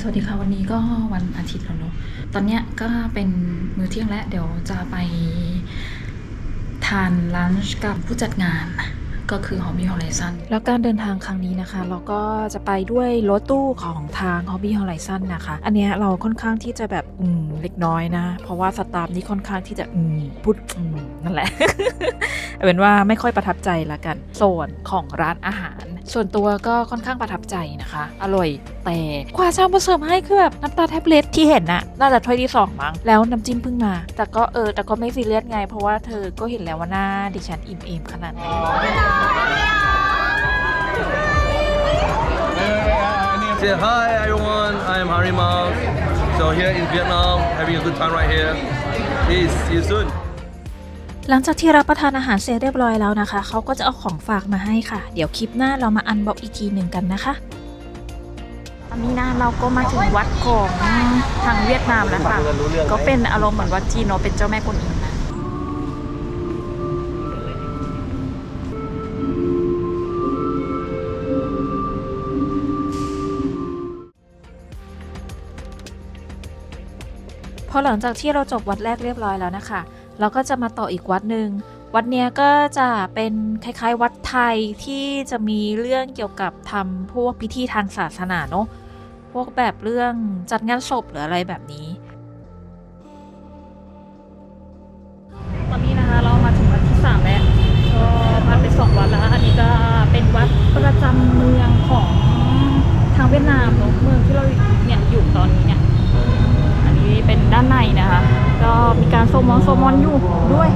สวัสดีค่ะวันนี้ก็วันอาทิตย์แล้วเนอะตอนเนี้ยก็เป็นมื้อเที่ยงแล้วเดี๋ยวจะไปทานลันช์กับผู้จัดงานก็คือ Hobby Horizon แล้วการเดินทางครั้งนี้นะคะ เราก็จะไปด้วยรถตู้ของทาง Hobby Horizon นะคะ อันเนี้ยเราค่อนข้างที่จะแบบอืมเล็กน้อยนะ เพราะว่าสตาฟนี่ค่อนข้างที่จะอืมพูดอืมนั่นแหละเอาเป็นว่าไม่ค่อยประทับใจละกันส่วนของร้านอาหาร ส่วนตัวก็ค่อนข้างประทับใจนะคะ อร่อย แต่กว่าจะเอามาเสิริมให้คือแบบน้ำตาแท็บเล็ตที่เห็นน่ะน่าจะถ้วยที่สองมั้งแล้วน้ำจิ้มเพิ่งมา แต่ก็เออแต่ก็ไม่ซีเรียสไง เพราะว่าเธอก็เห็นแล้วว่าหน้าดิฉันอิ่มๆขนาดไหน Say hi everyone, I'm Harry Mao. So here in Vietnam, having a good time right here. Peace, see you soon. หลังจากที่รับประทานอาหารเสร็จเรียบร้อยแล้วนะคะ เขาก็จะเอาของฝากมาให้ค่ะ เดี๋ยวคลิปหน้าเรามาอันบอกอีกทีหนึ่งกันนะคะ ตอนนี้นะเราก็มาถึงวัดของทางเวียดนามแล้วค่ะ ก็เป็นอารมณ์เหมือนวัดจีนเนอะเป็นเจ้าแม่กวนอิมนะพอหลังจากที่เราจบวัดแรกเรียบร้อยแล้วนะคะ เราก็จะมาต่ออีกวัดหนึ่งวัดเนี้ยก็จะเป็นคล้ายๆ วัดไทยที่จะมีเรื่องเกี่ยวกับทำพวกพิธีทางศาสนาเนอะพวกแบบเรื่องจัดงานศพหรืออะไรแบบนี้ตอนนี้นะคะเรามาถึงวัดที่สามแล้วก็ผ่านไปสองวัดแล้วอันนี้ก็เป็นวัดประจำเมืองของทางเวียดนามเนอะเมืองที่เราเนี่ยอยู่ตอนนี้เนี่ย นี้เป็นด้านในนะคะ ก็มีการโซมอนโซมอนอยู่ด้วย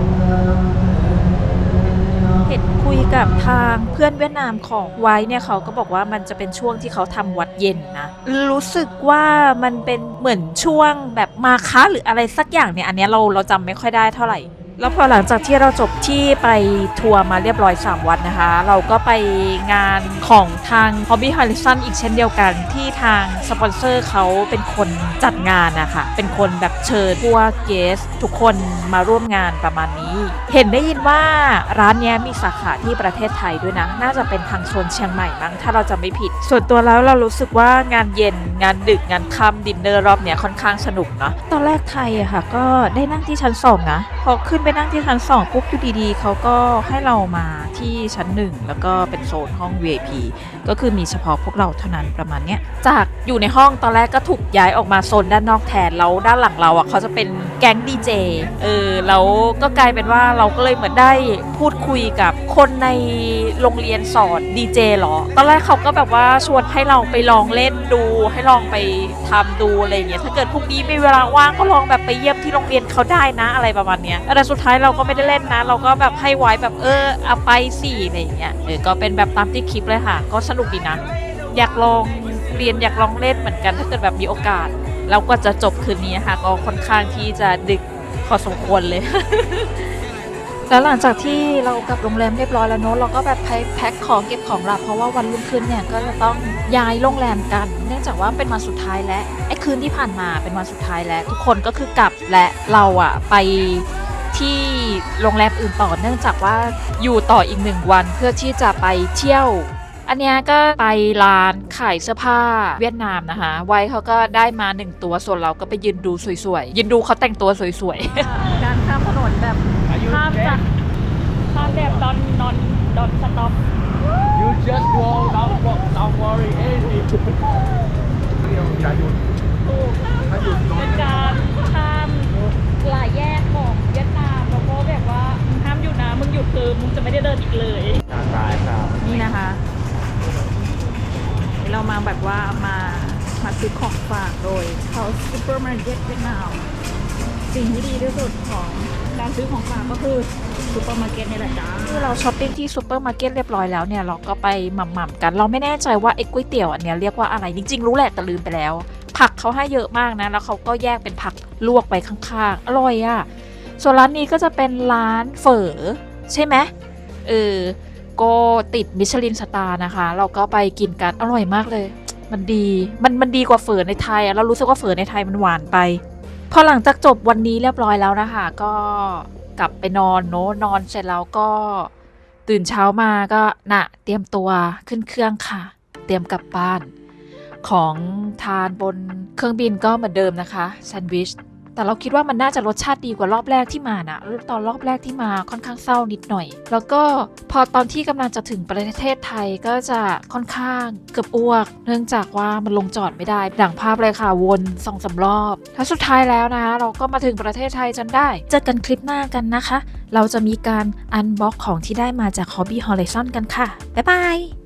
เห็นคุยกับทางเพื่อนเวียดนามของไว้เนี่ยเขาก็บอกว่ามันจะเป็นช่วงที่เขาทำวัดเย็นนะ รู้สึกว่ามันเป็นเหมือนช่วงแบบมาค้าหรืออะไรสักอย่างเนี่ย อันนี้เราเราจำไม่ค่อยได้เท่าไหร่ แล้วพอหลังจากที่เราจบที่ไปทัวร์มาเรียบร้อย 3 วันนะคะ เราก็ไปงานของทาง Hobby Horizon อีกเช่นเดียวกันที่ทางสปอนเซอร์เขาเป็นคนจัดงานนะคะเป็นคนแบบเชิญพวกเกส ทุกคนมาร่วมงานประมาณนี้ เห็นได้ยินว่าร้านนี้มีสาขาที่ประเทศไทยด้วยนะ น่าจะเป็นทางโซนเชียงใหม่มั้งถ้าเราจำไม่ผิด ส่วนตัวแล้วเรารู้สึกว่างานเย็นงานดึกงานค่ำดินเนอร์รอบเนี้ยค่อนข้างสนุกเนาะตอนแรกไทยอะค่ะ ก็ได้นั่งที่ชั้นสองนะพอขึ้นไปนั่งที่ชั้นสองปุ๊บอยู่ดีๆเขาก็ให้เรามาที่ชั้นหนึ่งแล้วก็เป็นโซนห้อง VIP ก็คือมีเฉพาะพวกเราเท่านั้นประมาณเนี้ยจากอยู่ในห้องตอนแรกก็ถูกย้ายออกมาโซนด้านนอกแทนแล้วด้านหลังเราอะเขาจะเป็นแก๊งดีเจเออแล้วก็กลายเป็นว่าเราก็เลยเหมือนได้พูดคุยกับคนในโรงเรียนสอนดีเจหรอ ตอนแรกเขาก็แบบว่าชวนให้เราไปลองเล่นดู ให้ลองไปทำดูอะไรเงี้ยถ้าเกิดพรุ่งนี้มีเวลาว่างก็ลองแบบไปเยี่ยมที่โรงเรียนเขาได้นะอะไรประมาณเนี้ยแต่สุดท้ายเราก็ไม่ได้เล่นนะ เราก็แบบให้ไว้แบบเออเอาไปสิอะไรอย่างเงี้ยเออก็เป็นแบบตามที่คลิปเลยค่ะ ก็สนุกดีนะ อยากลองเรียนอยากลองเล่นเหมือนกันถ้าเกิดแบบมีโอกาส แล้วก็จะจบคืนนี้นะคะก็ค่อนข้างที่จะดึกพอสมควรเลยแล้วหลังจากที่เรากลับโรงแรมเรียบร้อยแล้วเนอะเราก็แบบแพ็คของเก็บของหลับเพราะว่าวันรุ่งขึ้นเนี่ยก็จะต้องย้ายโรงแรมกัน เนื่องจากว่าเป็นวันสุดท้ายแล้วไอ้คืนที่ผ่านมาเป็นวันสุดท้ายแล้ว ทุกคนก็คือกลับและเราอะไป ที่โรงแรมอื่นต่อเนื่องจากว่าอยู่ต่ออีกหนึ่งวันเพื่อที่จะไปเที่ยว อันเนี้ยก็ไปร้านขายเสื้อผ้าเวียดนามนะคะไว้เขาก็ได้มาหนึ่งตัวส่วนเราก็ไปยืนดูสวยๆยืนดูเขาแต่งตัวสวยๆ การข้ามถนนแบบข้ามจากข้ามแบบดอนนอนดอนสต็อป You just go, don't, don't worry, anything. อย่าหยุดเป็นการข้ามหลายแยกของเวียดนามแล้วก็แบบว่ามึงห้ามหยุดนะ มึงหยุดคือมึงจะไม่ได้เดินอีกเลยตายครับนี่นะคะ เรามาแบบว่ามามาซื้อของฝากโดยเขาซูเปอร์มาร์เก็ตเวียดนามสิ่งที่ดีที่สุดของการซื้อของฝากก็คือซูเปอร์มาร์เก็ตนี่แหละจ้า คือเราช้อปปิ้งที่ซูเปอร์มาร์เก็ตเรียบร้อยแล้วเนี่ยเราก็ไปหม่ำๆกัน เราไม่แน่ใจว่าไอ้ก๋วยเตี๋ยวอันเนี้ยเรียกว่าอะไรจริงๆ รู้แหละแต่ลืมไปแล้ว ผักเขาให้เยอะมากนะ แล้วเขาก็แยกเป็นผักลวกไปข้างๆ อร่อยอะ่ะ ส่วนร้านนี้ก็จะเป็นร้านเฝอใช่ไหม เออก็ติดมิชลินสตาร์นะคะ เราก็ไปกินกันอร่อยมากเลย มันดีมันมันดีกว่าเฝอในไทยอะเรารู้สึกว่าเฝอในไทยมันหวานไป พอหลังจากจบวันนี้เรียบร้อยแล้วนะคะ ก็กลับไปนอนโนอะนอนเสร็จแล้วก็ตื่นเช้ามาก็น่ะเตรียมตัวขึ้นเครื่องค่ะ เตรียมกลับบ้าน ของทานบนเครื่องบินก็เหมือนเดิมนะคะแซนด์วิช แต่เราคิดว่ามันน่าจะรสชาติดีกว่ารอบแรกที่มานะตอนรอบแรกที่มาค่อนข้างเศร้านิดหน่อย แล้วก็พอตอนที่กำลังจะถึงประเทศไทยก็จะค่อนข้างเกือบอ้วก เนื่องจากว่ามันลงจอดไม่ได้ดังภาพเลยค่ะวนสองสารอบแล้วสุดท้ายแล้วนะคะเราก็มาถึงประเทศไทยจนได้ เจอกันคลิปหน้ากันนะคะ เราจะมีการอันบ็อกของที่ได้มาจาก Hobby Horizon กันค่ะ บ๊ายบาย